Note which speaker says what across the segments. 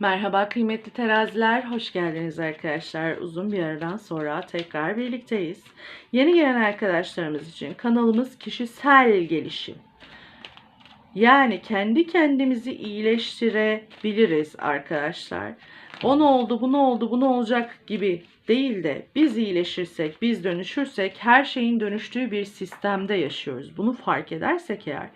Speaker 1: Merhaba kıymetli teraziler, hoş geldiniz arkadaşlar. Uzun bir aradan sonra tekrar birlikteyiz. Yeni gelen arkadaşlarımız için kanalımız kişisel gelişim. Yani kendi kendimizi iyileştirebiliriz arkadaşlar. O ne oldu, bu ne oldu, bu ne olacak gibi değil de biz iyileşirsek, biz dönüşürsek her şeyin dönüştüğü bir sistemde yaşıyoruz. Bunu fark edersek eğer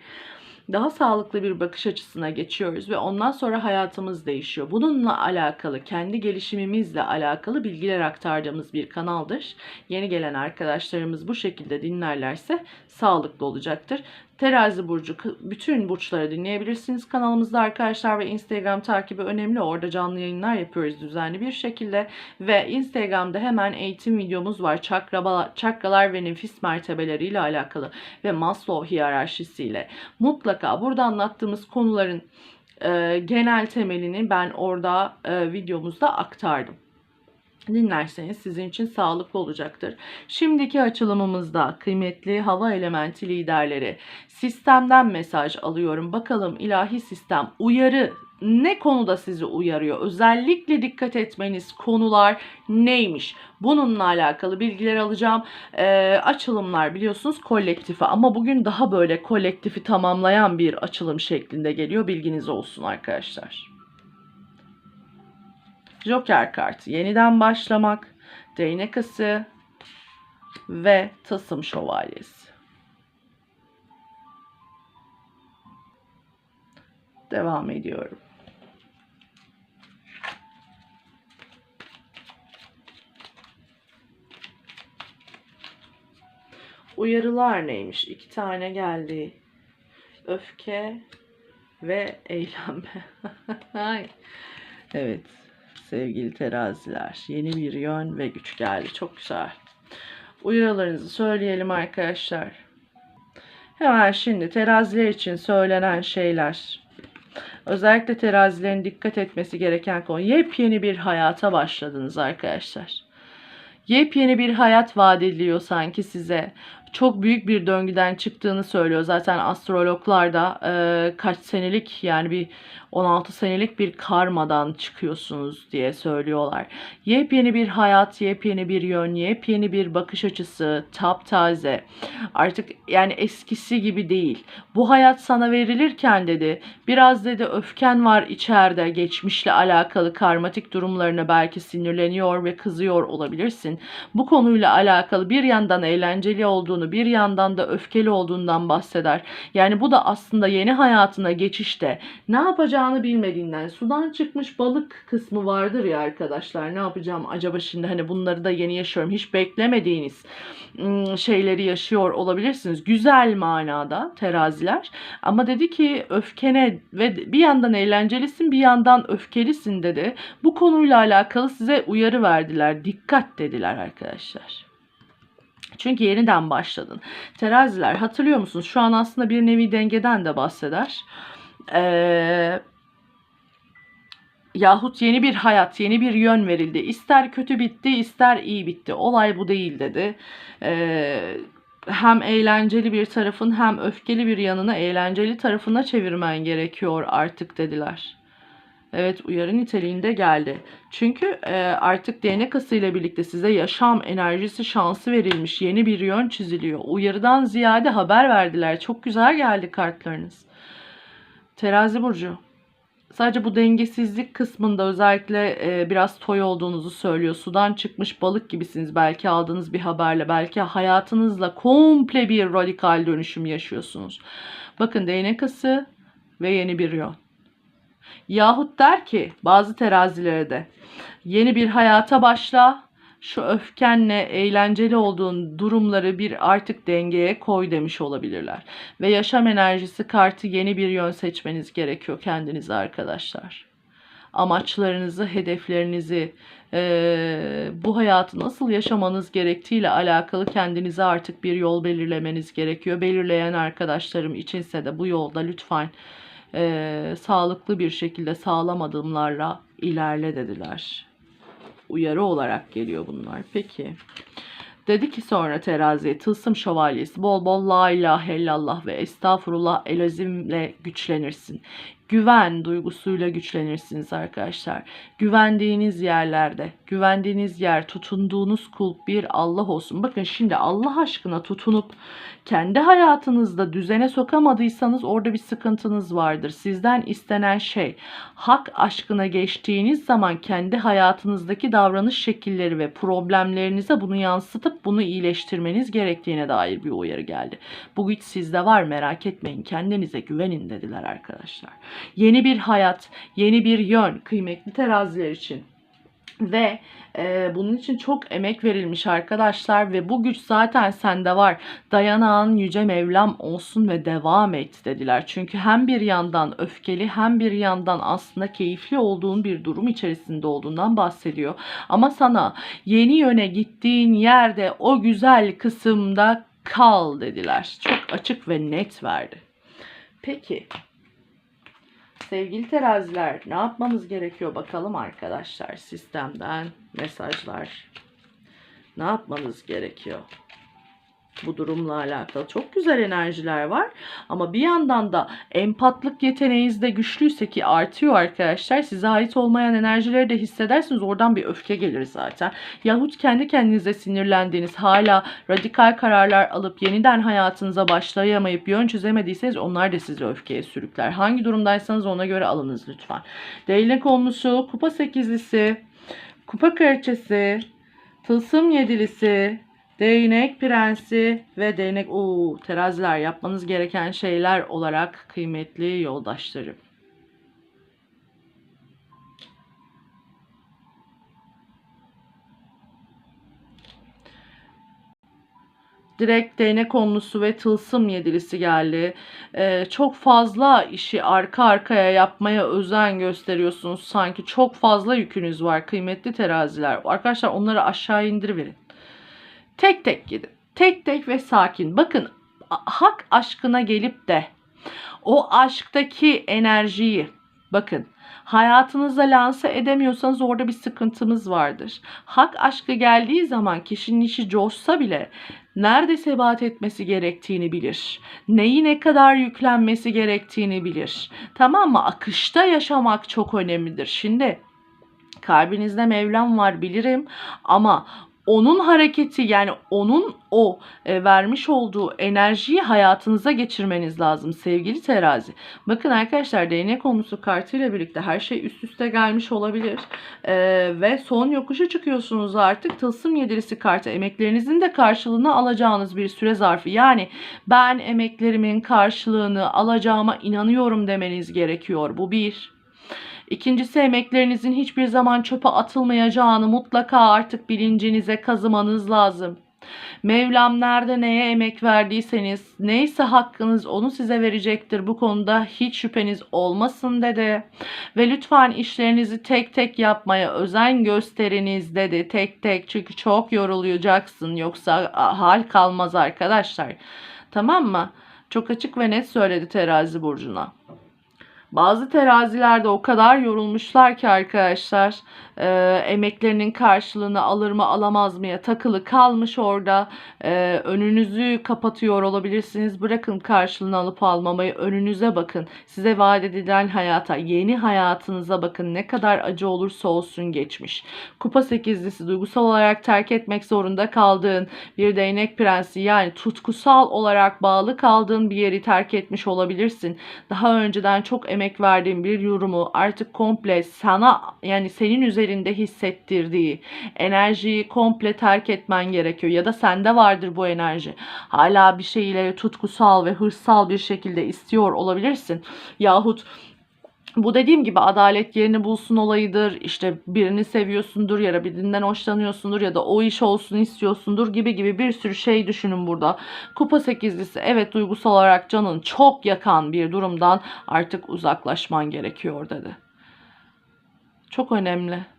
Speaker 1: daha sağlıklı bir bakış açısına geçiyoruz ve ondan sonra hayatımız değişiyor. Bununla alakalı, kendi gelişimimizle alakalı bilgiler aktardığımız bir kanaldır. Yeni gelen arkadaşlarımız bu şekilde dinlerlerse sağlıklı olacaktır. Terazi burcu bütün burçları dinleyebilirsiniz kanalımızda arkadaşlar ve Instagram takibi önemli. Orada canlı yayınlar yapıyoruz düzenli bir şekilde ve Instagram'da hemen eğitim videomuz var. Çakralar, çakralar ve nefis mertebeleriyle alakalı ve Maslow hiyerarşisiyle. Mutlaka burada anlattığımız konuların e, genel temelini ben orada e, videomuzda aktardım dinlerseniz sizin için sağlıklı olacaktır. Şimdiki açılımımızda kıymetli hava elementi liderleri sistemden mesaj alıyorum. Bakalım ilahi sistem uyarı ne konuda sizi uyarıyor? Özellikle dikkat etmeniz konular neymiş? Bununla alakalı bilgiler alacağım. Ee, açılımlar biliyorsunuz kolektifi ama bugün daha böyle kolektifi tamamlayan bir açılım şeklinde geliyor. Bilginiz olsun arkadaşlar. Joker kartı yeniden başlamak, değnek ve tılsım şövalyesi. Devam ediyorum. Uyarılar neymiş? İki tane geldi. Öfke ve eğlenme. evet sevgili teraziler. Yeni bir yön ve güç geldi. Çok güzel. Uyarılarınızı söyleyelim arkadaşlar. Hemen şimdi teraziler için söylenen şeyler. Özellikle terazilerin dikkat etmesi gereken konu. Yepyeni bir hayata başladınız arkadaşlar. Yepyeni bir hayat vaat ediliyor sanki size çok büyük bir döngüden çıktığını söylüyor. Zaten astrologlar da e, kaç senelik yani bir 16 senelik bir karmadan çıkıyorsunuz diye söylüyorlar. Yepyeni bir hayat, yepyeni bir yön, yepyeni bir bakış açısı, taptaze. Artık yani eskisi gibi değil. Bu hayat sana verilirken dedi biraz dedi öfken var içeride geçmişle alakalı karmatik durumlarına belki sinirleniyor ve kızıyor olabilirsin. Bu konuyla alakalı bir yandan eğlenceli olduğunu bir yandan da öfkeli olduğundan bahseder. Yani bu da aslında yeni hayatına geçişte ne yapacağını bilmediğinden sudan çıkmış balık kısmı vardır ya arkadaşlar ne yapacağım acaba şimdi? Hani bunları da yeni yaşıyorum hiç beklemediğiniz şeyleri yaşıyor olabilirsiniz. Güzel manada teraziler. Ama dedi ki öfkene ve bir yandan eğlencelisin bir yandan öfkelisin dedi. Bu konuyla alakalı size uyarı verdiler. Dikkat dediler arkadaşlar. Çünkü yeniden başladın. Teraziler hatırlıyor musunuz? Şu an aslında bir nevi dengeden de bahseder. Ee, yahut yeni bir hayat, yeni bir yön verildi. İster kötü bitti, ister iyi bitti. Olay bu değil dedi. Ee, hem eğlenceli bir tarafın hem öfkeli bir yanını eğlenceli tarafına çevirmen gerekiyor artık dediler. Evet uyarı niteliğinde geldi. Çünkü e, artık DNA ile birlikte size yaşam enerjisi şansı verilmiş. Yeni bir yön çiziliyor. Uyarıdan ziyade haber verdiler. Çok güzel geldi kartlarınız. Terazi Burcu. Sadece bu dengesizlik kısmında özellikle e, biraz toy olduğunuzu söylüyor. Sudan çıkmış balık gibisiniz belki aldığınız bir haberle. Belki hayatınızla komple bir radikal dönüşüm yaşıyorsunuz. Bakın değnek ası ve yeni bir yol. Yahut der ki bazı terazilere de yeni bir hayata başla şu öfkenle eğlenceli olduğun durumları bir artık dengeye koy demiş olabilirler. Ve yaşam enerjisi kartı yeni bir yön seçmeniz gerekiyor kendinize arkadaşlar. Amaçlarınızı, hedeflerinizi, e, bu hayatı nasıl yaşamanız gerektiğiyle alakalı kendinize artık bir yol belirlemeniz gerekiyor. Belirleyen arkadaşlarım içinse de bu yolda lütfen e, sağlıklı bir şekilde sağlam adımlarla ilerle dediler uyarı olarak geliyor bunlar. Peki. Dedi ki sonra teraziye tılsım şövalyesi bol bol la ilahe illallah ve estağfurullah elazimle güçlenirsin. Güven duygusuyla güçlenirsiniz arkadaşlar. Güvendiğiniz yerlerde, güvendiğiniz yer, tutunduğunuz kulp bir Allah olsun. Bakın şimdi Allah aşkına tutunup kendi hayatınızda düzene sokamadıysanız orada bir sıkıntınız vardır. Sizden istenen şey hak aşkına geçtiğiniz zaman kendi hayatınızdaki davranış şekilleri ve problemlerinize bunu yansıtıp bunu iyileştirmeniz gerektiğine dair bir uyarı geldi. Bu güç sizde var merak etmeyin kendinize güvenin dediler arkadaşlar. Yeni bir hayat, yeni bir yön kıymetli teraziler için. Ve e, bunun için çok emek verilmiş arkadaşlar ve bu güç zaten sende var. Dayanağın yüce Mevlam olsun ve devam et dediler. Çünkü hem bir yandan öfkeli hem bir yandan aslında keyifli olduğun bir durum içerisinde olduğundan bahsediyor. Ama sana yeni yöne gittiğin yerde o güzel kısımda kal dediler. Çok açık ve net verdi. Peki sevgili teraziler ne yapmamız gerekiyor bakalım arkadaşlar sistemden mesajlar. Ne yapmanız gerekiyor? Bu durumla alakalı çok güzel enerjiler var. Ama bir yandan da empatlık yeteneğiniz de güçlüyse ki artıyor arkadaşlar. Size ait olmayan enerjileri de hissedersiniz. Oradan bir öfke gelir zaten. Yahut kendi kendinize sinirlendiğiniz hala radikal kararlar alıp yeniden hayatınıza başlayamayıp yön çözemediyseniz onlar da sizi öfkeye sürükler. Hangi durumdaysanız ona göre alınız lütfen. Değnek olmuşu, kupa sekizlisi, kupa kraliçesi, tılsım yedilisi, Değnek prensi ve değnek o teraziler yapmanız gereken şeyler olarak kıymetli yoldaşlarım. direkt değnek konusu ve tılsım yedilisi geldi. Ee, çok fazla işi arka arkaya yapmaya özen gösteriyorsunuz sanki. Çok fazla yükünüz var kıymetli teraziler. Arkadaşlar onları aşağı indiriverin. Tek tek gidin. Tek tek ve sakin. Bakın hak aşkına gelip de o aşktaki enerjiyi bakın hayatınıza lanse edemiyorsanız orada bir sıkıntımız vardır. Hak aşkı geldiği zaman kişinin işi coşsa bile nerede sebat etmesi gerektiğini bilir. Neyi ne kadar yüklenmesi gerektiğini bilir. Tamam mı? Akışta yaşamak çok önemlidir. Şimdi kalbinizde Mevlam var bilirim ama onun hareketi yani onun o e, vermiş olduğu enerjiyi hayatınıza geçirmeniz lazım sevgili terazi. Bakın arkadaşlar değnek konusu kartıyla birlikte her şey üst üste gelmiş olabilir. E, ve son yokuşa çıkıyorsunuz artık. Tılsım yedilisi kartı emeklerinizin de karşılığını alacağınız bir süre zarfı. Yani ben emeklerimin karşılığını alacağıma inanıyorum demeniz gerekiyor. Bu bir. İkincisi emeklerinizin hiçbir zaman çöpe atılmayacağını mutlaka artık bilincinize kazımanız lazım. Mevlam nerede neye emek verdiyseniz neyse hakkınız onu size verecektir. Bu konuda hiç şüpheniz olmasın dedi. Ve lütfen işlerinizi tek tek yapmaya özen gösteriniz dedi. Tek tek çünkü çok yorulacaksın yoksa hal kalmaz arkadaşlar. Tamam mı? Çok açık ve net söyledi terazi burcuna. Bazı terazilerde o kadar yorulmuşlar ki arkadaşlar e, emeklerinin karşılığını alır mı alamaz mıya takılı kalmış orada. E, önünüzü kapatıyor olabilirsiniz. Bırakın karşılığını alıp almamayı önünüze bakın. Size vaat edilen hayata yeni hayatınıza bakın. Ne kadar acı olursa olsun geçmiş. Kupa sekizlisi duygusal olarak terk etmek zorunda kaldığın bir değnek prensi yani tutkusal olarak bağlı kaldığın bir yeri terk etmiş olabilirsin. Daha önceden çok emek emek verdiğin bir yorumu artık komple sana yani senin üzerinde hissettirdiği enerjiyi komple terk etmen gerekiyor. Ya da sende vardır bu enerji. Hala bir şeyleri tutkusal ve hırsal bir şekilde istiyor olabilirsin. Yahut bu dediğim gibi adalet yerini bulsun olayıdır. İşte birini seviyorsundur ya da birinden hoşlanıyorsundur ya da o iş olsun istiyorsundur gibi gibi bir sürü şey düşünün burada. Kupa sekizlisi evet duygusal olarak canın çok yakan bir durumdan artık uzaklaşman gerekiyor dedi. Çok önemli.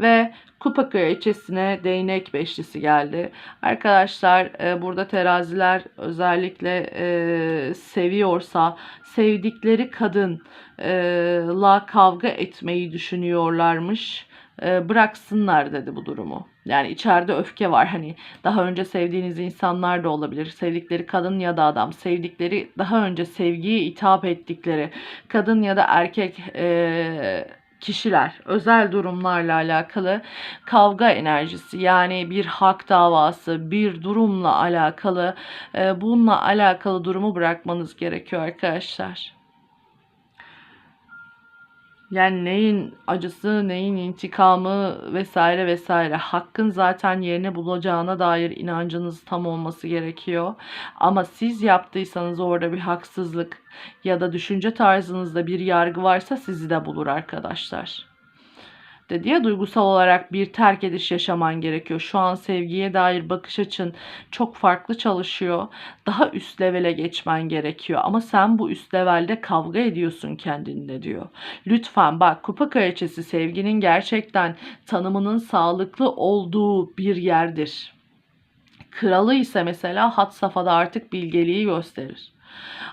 Speaker 1: Ve kupa kraliçesine değnek beşlisi geldi. Arkadaşlar e, burada teraziler özellikle e, seviyorsa sevdikleri kadınla kavga etmeyi düşünüyorlarmış. e, bıraksınlar dedi bu durumu. Yani içeride öfke var. Hani daha önce sevdiğiniz insanlar da olabilir. Sevdikleri kadın ya da adam. Sevdikleri daha önce sevgiyi hitap ettikleri kadın ya da erkek e, kişiler özel durumlarla alakalı kavga enerjisi yani bir hak davası bir durumla alakalı e, bununla alakalı durumu bırakmanız gerekiyor arkadaşlar. Yani neyin acısı, neyin intikamı vesaire vesaire. Hakkın zaten yerini bulacağına dair inancınız tam olması gerekiyor. Ama siz yaptıysanız orada bir haksızlık ya da düşünce tarzınızda bir yargı varsa sizi de bulur arkadaşlar dedi ya duygusal olarak bir terk ediş yaşaman gerekiyor. Şu an sevgiye dair bakış açın çok farklı çalışıyor. Daha üst levele geçmen gerekiyor. Ama sen bu üst levelde kavga ediyorsun kendinle diyor. Lütfen bak kupa kraliçesi sevginin gerçekten tanımının sağlıklı olduğu bir yerdir. Kralı ise mesela hat safhada artık bilgeliği gösterir.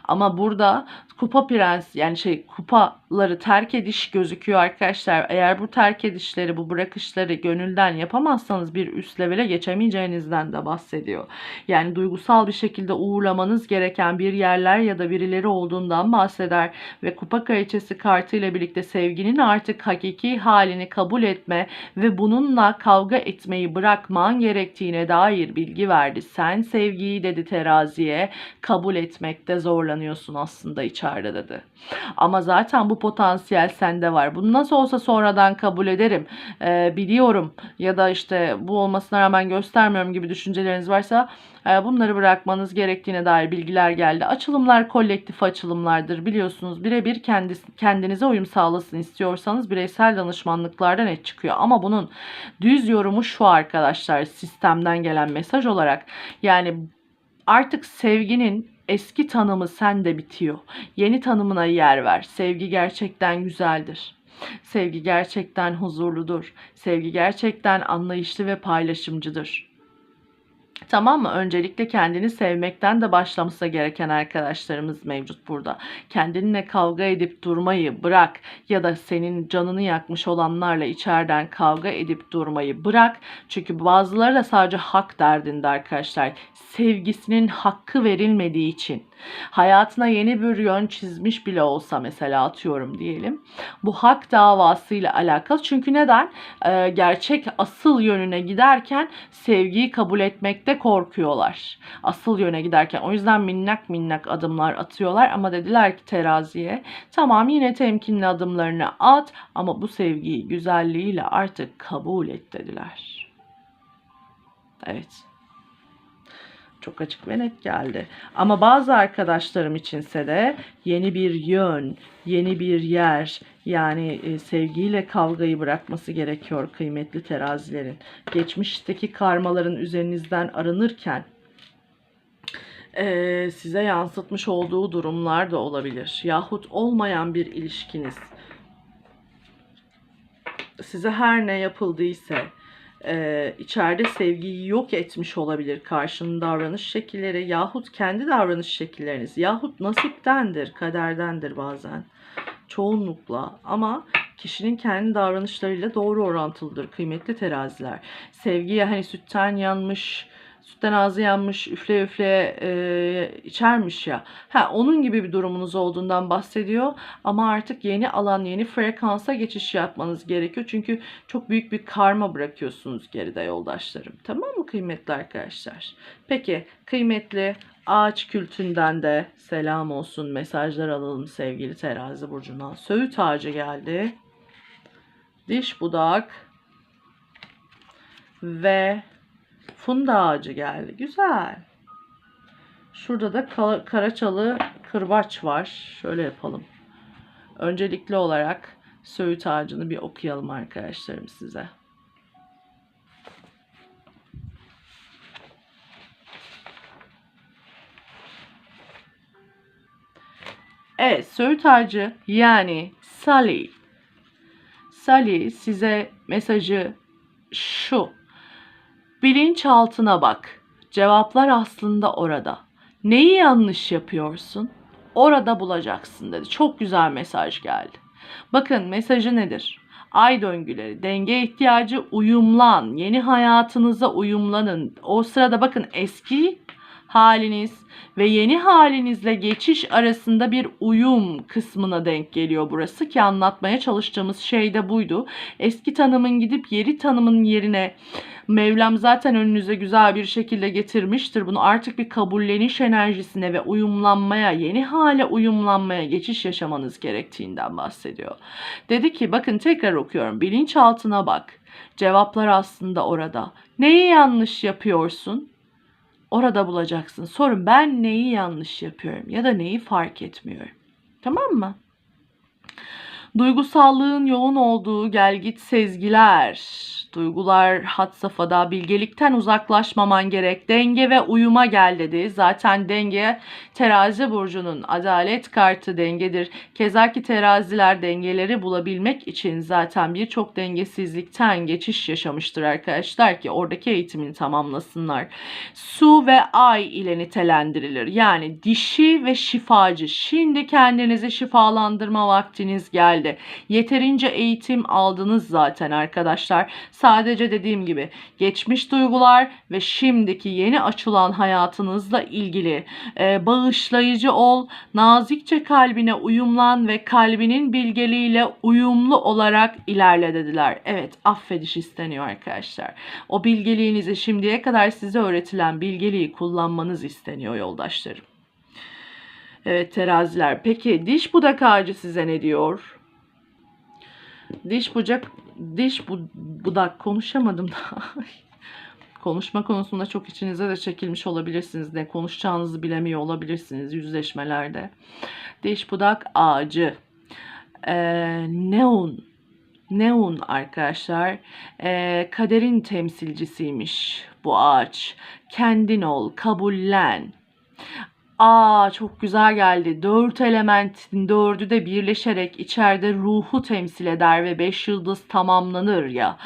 Speaker 1: Ama burada kupa prens yani şey kupaları terk ediş gözüküyor arkadaşlar. Eğer bu terk edişleri bu bırakışları gönülden yapamazsanız bir üst levele geçemeyeceğinizden de bahsediyor. Yani duygusal bir şekilde uğurlamanız gereken bir yerler ya da birileri olduğundan bahseder ve kupa kraliçesi kartı ile birlikte sevginin artık hakiki halini kabul etme ve bununla kavga etmeyi bırakman gerektiğine dair bilgi verdi. Sen sevgiyi dedi teraziye kabul etmekte zorlanıyorsun aslında içeride dedi. Ama zaten bu potansiyel sende var. Bunu nasıl olsa sonradan kabul ederim, e, biliyorum ya da işte bu olmasına rağmen göstermiyorum gibi düşünceleriniz varsa e, bunları bırakmanız gerektiğine dair bilgiler geldi. Açılımlar kolektif açılımlardır biliyorsunuz. Birebir kendinize uyum sağlasın istiyorsanız bireysel danışmanlıklardan net çıkıyor. Ama bunun düz yorumu şu arkadaşlar sistemden gelen mesaj olarak yani artık sevginin eski tanımı sende bitiyor. Yeni tanımına yer ver. Sevgi gerçekten güzeldir. Sevgi gerçekten huzurludur. Sevgi gerçekten anlayışlı ve paylaşımcıdır. Tamam mı? Öncelikle kendini sevmekten de başlaması gereken arkadaşlarımız mevcut burada. Kendinle kavga edip durmayı bırak ya da senin canını yakmış olanlarla içeriden kavga edip durmayı bırak. Çünkü bazıları da sadece hak derdinde arkadaşlar. Sevgisinin hakkı verilmediği için hayatına yeni bir yön çizmiş bile olsa mesela atıyorum diyelim. Bu hak davasıyla alakalı. Çünkü neden? Ee, gerçek asıl yönüne giderken sevgiyi kabul etmekte korkuyorlar. Asıl yöne giderken. O yüzden minnak minnak adımlar atıyorlar ama dediler ki teraziye tamam yine temkinli adımlarını at ama bu sevgiyi güzelliğiyle artık kabul et dediler. Evet çok açık ve net geldi. Ama bazı arkadaşlarım içinse de yeni bir yön, yeni bir yer, yani e, sevgiyle kavgayı bırakması gerekiyor kıymetli terazilerin. Geçmişteki karmaların üzerinizden arınırken e, size yansıtmış olduğu durumlar da olabilir. Yahut olmayan bir ilişkiniz. Size her ne yapıldıysa e, içeride sevgiyi yok etmiş olabilir karşının davranış şekilleri yahut kendi davranış şekilleriniz. Yahut nasiptendir, kaderdendir bazen. Çoğunlukla. Ama kişinin kendi davranışlarıyla doğru orantılıdır kıymetli teraziler. Sevgiye hani sütten yanmış, sütten ağzı yanmış, üfle üfle e, içermiş ya. Ha, onun gibi bir durumunuz olduğundan bahsediyor. Ama artık yeni alan, yeni frekansa geçiş yapmanız gerekiyor. Çünkü çok büyük bir karma bırakıyorsunuz geride yoldaşlarım. Tamam mı kıymetli arkadaşlar? Peki kıymetli ağaç kültünden de selam olsun. Mesajlar alalım sevgili terazi burcundan. Söğüt ağacı geldi. Diş budak ve Funda ağacı geldi. Güzel. Şurada da karaçalı kırbaç var. Şöyle yapalım. Öncelikli olarak söğüt ağacını bir okuyalım arkadaşlarım size. Evet, söğüt ağacı yani Sally. Sally size mesajı şu. Bilinçaltına bak. Cevaplar aslında orada. Neyi yanlış yapıyorsun? Orada bulacaksın dedi. Çok güzel mesaj geldi. Bakın mesajı nedir? ay döngüleri, denge ihtiyacı uyumlan, yeni hayatınıza uyumlanın. O sırada bakın eski haliniz ve yeni halinizle geçiş arasında bir uyum kısmına denk geliyor burası ki anlatmaya çalıştığımız şey de buydu. Eski tanımın gidip yeni tanımın yerine Mevlam zaten önünüze güzel bir şekilde getirmiştir. Bunu artık bir kabulleniş enerjisine ve uyumlanmaya, yeni hale uyumlanmaya geçiş yaşamanız gerektiğinden bahsediyor. Dedi ki bakın tekrar okuyorum. Bilinçaltına bak. Cevaplar aslında orada. Neyi yanlış yapıyorsun? Orada bulacaksın. Sorun ben neyi yanlış yapıyorum ya da neyi fark etmiyorum. Tamam mı? Duygusallığın yoğun olduğu gelgit sezgiler, duygular had safhada bilgelikten uzaklaşmaman gerek. Denge ve uyuma gel dedi. Zaten denge terazi burcunun adalet kartı dengedir. Keza ki teraziler dengeleri bulabilmek için zaten birçok dengesizlikten geçiş yaşamıştır arkadaşlar ki oradaki eğitimini tamamlasınlar. Su ve ay ile nitelendirilir. Yani dişi ve şifacı. Şimdi kendinizi şifalandırma vaktiniz geldi. Yeterince eğitim aldınız zaten arkadaşlar. Sadece dediğim gibi geçmiş duygular ve şimdiki yeni açılan hayatınızla ilgili e, bağışlayıcı ol, nazikçe kalbine uyumlan ve kalbinin bilgeliğiyle uyumlu olarak ilerle dediler. Evet affediş isteniyor arkadaşlar. O bilgeliğinizi şimdiye kadar size öğretilen bilgeliği kullanmanız isteniyor yoldaşlarım. Evet teraziler. Peki diş budak ağacı size ne diyor? Diş bucak, diş bu, budak konuşamadım da. Konuşma konusunda çok içinize de çekilmiş olabilirsiniz. Ne konuşacağınızı bilemiyor olabilirsiniz yüzleşmelerde. Diş budak ağacı. Ee, neon. Neon arkadaşlar. Ee, kaderin temsilcisiymiş bu ağaç. Kendin ol, kabullen. Aa çok güzel geldi. Dört elementin dördü de birleşerek içeride ruhu temsil eder ve beş yıldız tamamlanır ya.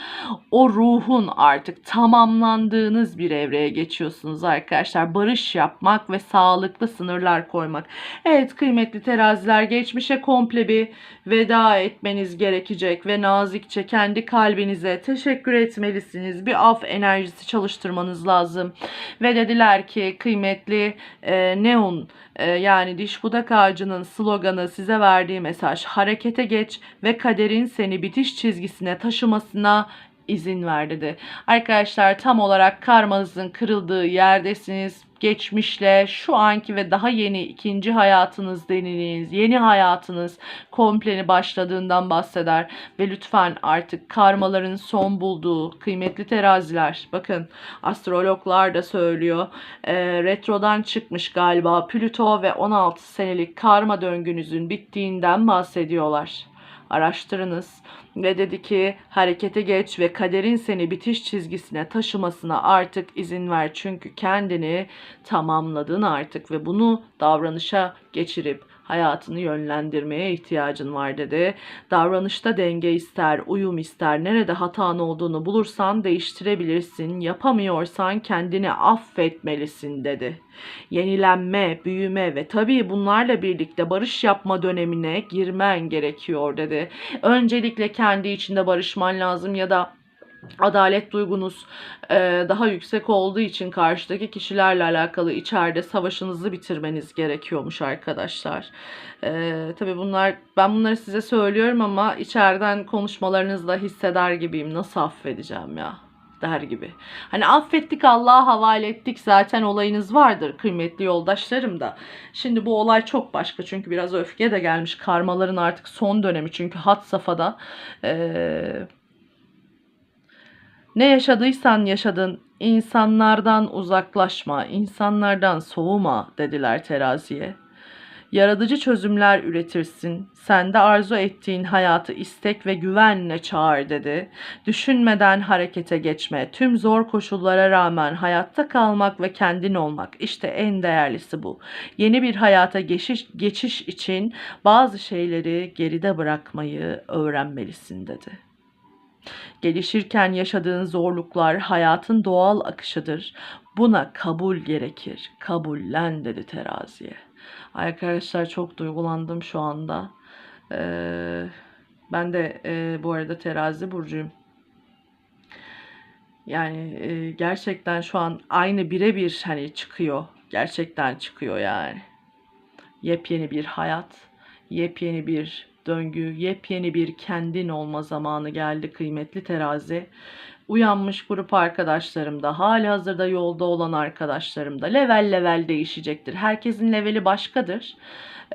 Speaker 1: O ruhun artık tamamlandığınız bir evreye geçiyorsunuz arkadaşlar. Barış yapmak ve sağlıklı sınırlar koymak. Evet kıymetli teraziler geçmişe komple bir veda etmeniz gerekecek ve nazikçe kendi kalbinize teşekkür etmelisiniz. Bir af enerjisi çalıştırmanız lazım. Ve dediler ki kıymetli e, Neon e, yani diş budak ağacının sloganı size verdiği mesaj harekete geç ve kaderin seni bitiş çizgisine taşımasına izin ver dedi. Arkadaşlar tam olarak karmanızın kırıldığı yerdesiniz. Geçmişle şu anki ve daha yeni ikinci hayatınız deniliğiniz, yeni hayatınız kompleni başladığından bahseder. Ve lütfen artık karmaların son bulduğu kıymetli teraziler bakın astrologlar da söylüyor e, retrodan çıkmış galiba Plüto ve 16 senelik karma döngünüzün bittiğinden bahsediyorlar araştırınız ve dedi ki harekete geç ve kaderin seni bitiş çizgisine taşımasına artık izin ver. Çünkü kendini tamamladın artık ve bunu davranışa geçirip hayatını yönlendirmeye ihtiyacın var dedi. Davranışta denge ister, uyum ister. Nerede hatan olduğunu bulursan değiştirebilirsin. Yapamıyorsan kendini affetmelisin dedi. Yenilenme, büyüme ve tabii bunlarla birlikte barış yapma dönemine girmen gerekiyor dedi. Öncelikle kendi içinde barışman lazım ya da adalet duygunuz e, daha yüksek olduğu için karşıdaki kişilerle alakalı içeride savaşınızı bitirmeniz gerekiyormuş arkadaşlar. E, tabii bunlar ben bunları size söylüyorum ama içeriden konuşmalarınızda hisseder gibiyim. Nasıl affedeceğim ya? der gibi. Hani affettik Allah'a havale ettik zaten olayınız vardır kıymetli yoldaşlarım da. Şimdi bu olay çok başka çünkü biraz öfke de gelmiş karmaların artık son dönemi çünkü hat safhada eee ne yaşadıysan yaşadın, insanlardan uzaklaşma, insanlardan soğuma dediler teraziye. Yaratıcı çözümler üretirsin. Sende arzu ettiğin hayatı istek ve güvenle çağır dedi. Düşünmeden harekete geçme. Tüm zor koşullara rağmen hayatta kalmak ve kendin olmak. İşte en değerlisi bu. Yeni bir hayata geçiş, geçiş için bazı şeyleri geride bırakmayı öğrenmelisin dedi. Gelişirken yaşadığın zorluklar hayatın doğal akışıdır. Buna kabul gerekir. Kabullen dedi teraziye. Arkadaşlar çok duygulandım şu anda. Ee, Ben de e, bu arada terazi burcuyum. Yani e, gerçekten şu an aynı birebir hani çıkıyor. Gerçekten çıkıyor yani. Yepyeni bir hayat, yepyeni bir döngü, yepyeni bir kendin olma zamanı geldi kıymetli terazi. Uyanmış grup arkadaşlarım da, hali hazırda yolda olan arkadaşlarım da level level değişecektir. Herkesin leveli başkadır.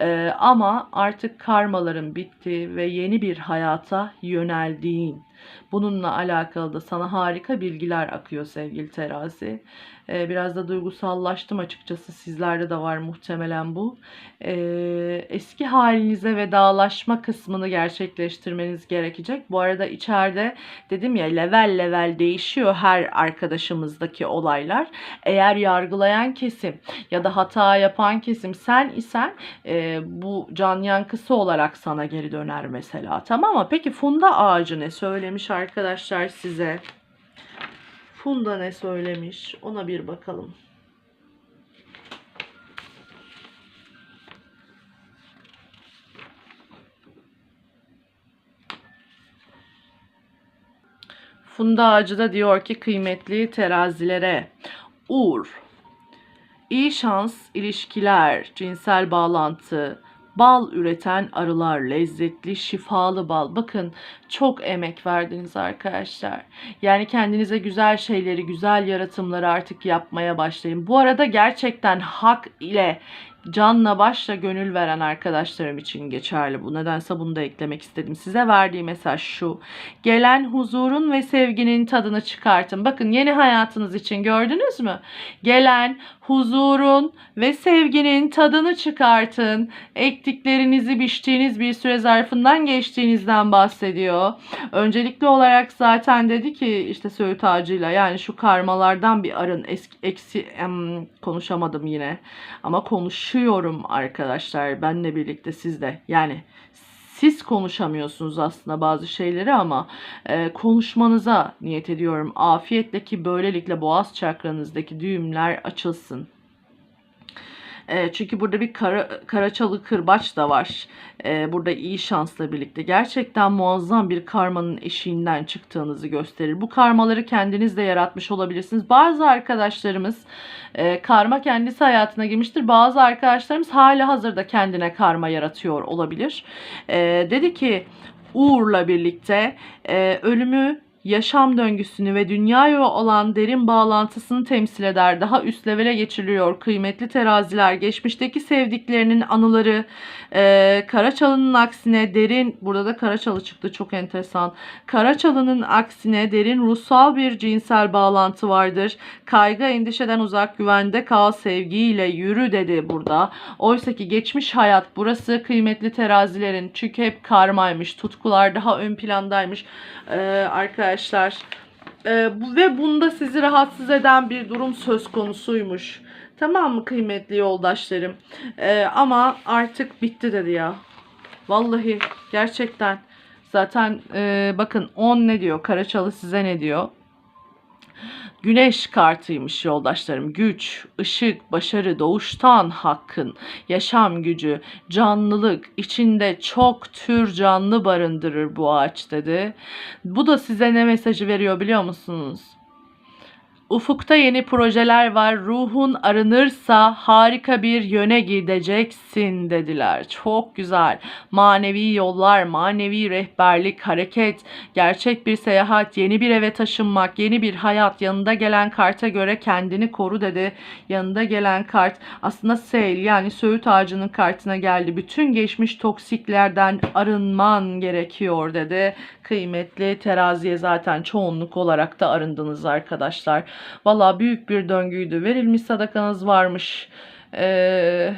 Speaker 1: Ee, ama artık karmaların bitti ve yeni bir hayata yöneldiğin. Bununla alakalı da sana harika bilgiler akıyor sevgili terazi. Ee, biraz da duygusallaştım açıkçası. Sizlerde de var muhtemelen bu. Ee, eski halinize vedalaşma kısmını gerçekleştirmeniz gerekecek. Bu arada içeride dedim ya level level değişiyor her arkadaşımızdaki olaylar. Eğer yargılayan kesim ya da hata yapan kesim sen isen e, bu can yankısı olarak sana geri döner mesela. Tamam mı? Peki funda ağacı ne söylemiş arkadaşlar size? Funda ne söylemiş? Ona bir bakalım. Funda Ağacı da diyor ki kıymetli terazilere uğur, iyi şans, ilişkiler, cinsel bağlantı, bal üreten arılar, lezzetli, şifalı bal. Bakın çok emek verdiniz arkadaşlar. Yani kendinize güzel şeyleri, güzel yaratımları artık yapmaya başlayın. Bu arada gerçekten hak ile canla başla gönül veren arkadaşlarım için geçerli bu. Nedense bunu da eklemek istedim. Size verdiği mesaj şu. Gelen huzurun ve sevginin tadını çıkartın. Bakın yeni hayatınız için gördünüz mü? Gelen huzurun ve sevginin tadını çıkartın. Ektiklerinizi biçtiğiniz bir süre zarfından geçtiğinizden bahsediyor. Öncelikli olarak zaten dedi ki işte söğüt ağacıyla yani şu karmalardan bir arın eski, eksi em, konuşamadım yine ama konuşuyorum arkadaşlar benle birlikte siz de yani siz konuşamıyorsunuz aslında bazı şeyleri ama e, konuşmanıza niyet ediyorum. Afiyetle ki böylelikle boğaz çakranızdaki düğümler açılsın. E, çünkü burada bir kara, karaçalı kırbaç da var. E, burada iyi şansla birlikte. Gerçekten muazzam bir karmanın eşiğinden çıktığınızı gösterir. Bu karmaları kendiniz de yaratmış olabilirsiniz. Bazı arkadaşlarımız e, karma kendisi hayatına girmiştir. Bazı arkadaşlarımız hala hazırda kendine karma yaratıyor olabilir. E, dedi ki Uğur'la birlikte e, ölümü yaşam döngüsünü ve dünyaya olan derin bağlantısını temsil eder. Daha üst levele geçiriliyor. Kıymetli teraziler, geçmişteki sevdiklerinin anıları, e, Karaçalı'nın aksine derin, burada da Karaçalı çıktı çok enteresan. Karaçalı'nın aksine derin ruhsal bir cinsel bağlantı vardır. Kaygı endişeden uzak, güvende kal, sevgiyle yürü dedi burada. Oysa ki geçmiş hayat burası kıymetli terazilerin çünkü hep karmaymış, tutkular daha ön plandaymış. Ee, arkadaşlar ee, bu, ve bunda sizi rahatsız eden bir durum söz konusuymuş. Tamam mı kıymetli yoldaşlarım? Ee, ama artık bitti dedi ya. Vallahi gerçekten. Zaten e, bakın 10 ne diyor? Karaçalı size ne diyor? Güneş kartıymış yoldaşlarım. Güç, ışık, başarı, doğuştan hakkın, yaşam gücü, canlılık, içinde çok tür canlı barındırır bu ağaç dedi. Bu da size ne mesajı veriyor biliyor musunuz? Ufukta yeni projeler var. Ruhun arınırsa harika bir yöne gideceksin dediler. Çok güzel. Manevi yollar, manevi rehberlik, hareket, gerçek bir seyahat, yeni bir eve taşınmak, yeni bir hayat. Yanında gelen karta göre kendini koru dedi. Yanında gelen kart aslında seyl yani söğüt ağacının kartına geldi. Bütün geçmiş toksiklerden arınman gerekiyor dedi. Kıymetli teraziye zaten çoğunluk olarak da arındınız arkadaşlar. Valla büyük bir döngüydü. Verilmiş sadakanız varmış. Ee,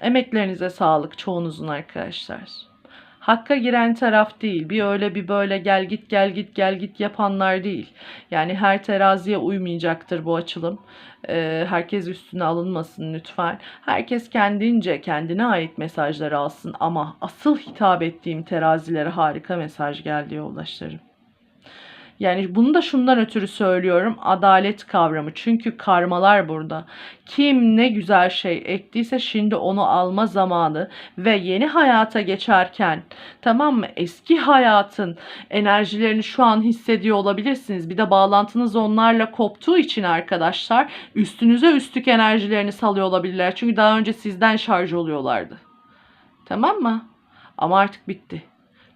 Speaker 1: emeklerinize sağlık çoğunuzun arkadaşlar. Hakka giren taraf değil. Bir öyle bir böyle gel git gel git gel git yapanlar değil. Yani her teraziye uymayacaktır bu açılım. Ee, herkes üstüne alınmasın lütfen. Herkes kendince kendine ait mesajları alsın ama asıl hitap ettiğim terazilere harika mesaj geldi yoldaşlarım. Yani bunu da şundan ötürü söylüyorum. Adalet kavramı. Çünkü karmalar burada. Kim ne güzel şey ektiyse şimdi onu alma zamanı ve yeni hayata geçerken tamam mı? Eski hayatın enerjilerini şu an hissediyor olabilirsiniz. Bir de bağlantınız onlarla koptuğu için arkadaşlar üstünüze üstlük enerjilerini salıyor olabilirler. Çünkü daha önce sizden şarj oluyorlardı. Tamam mı? Ama artık bitti.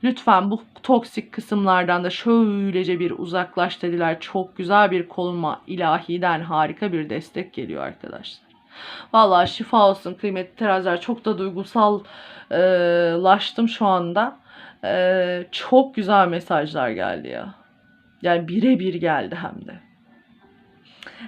Speaker 1: Lütfen bu toksik kısımlardan da şöylece bir uzaklaş dediler. Çok güzel bir kolunma ilahiden harika bir destek geliyor arkadaşlar. Vallahi şifa olsun kıymetli teraziler. Çok da duygusallaştım şu anda. Ee, çok güzel mesajlar geldi ya. Yani birebir geldi hem de.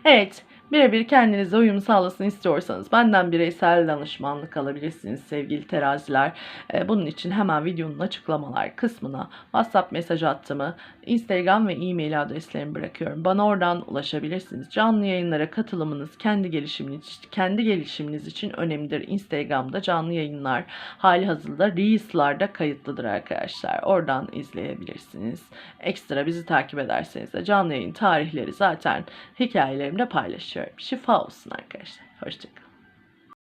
Speaker 1: Evet. Birebir kendinize uyum sağlasın istiyorsanız benden bireysel danışmanlık alabilirsiniz sevgili teraziler. Ee, bunun için hemen videonun açıklamalar kısmına WhatsApp mesaj attığımı, Instagram ve e-mail adreslerimi bırakıyorum. Bana oradan ulaşabilirsiniz. Canlı yayınlara katılımınız kendi gelişiminiz, kendi gelişiminiz için önemlidir. Instagram'da canlı yayınlar hali hazırda Reels'larda kayıtlıdır arkadaşlar. Oradan izleyebilirsiniz. Ekstra bizi takip ederseniz de canlı yayın tarihleri zaten hikayelerimde paylaşıyorum. Şifa olsun arkadaşlar. Hoşçakalın.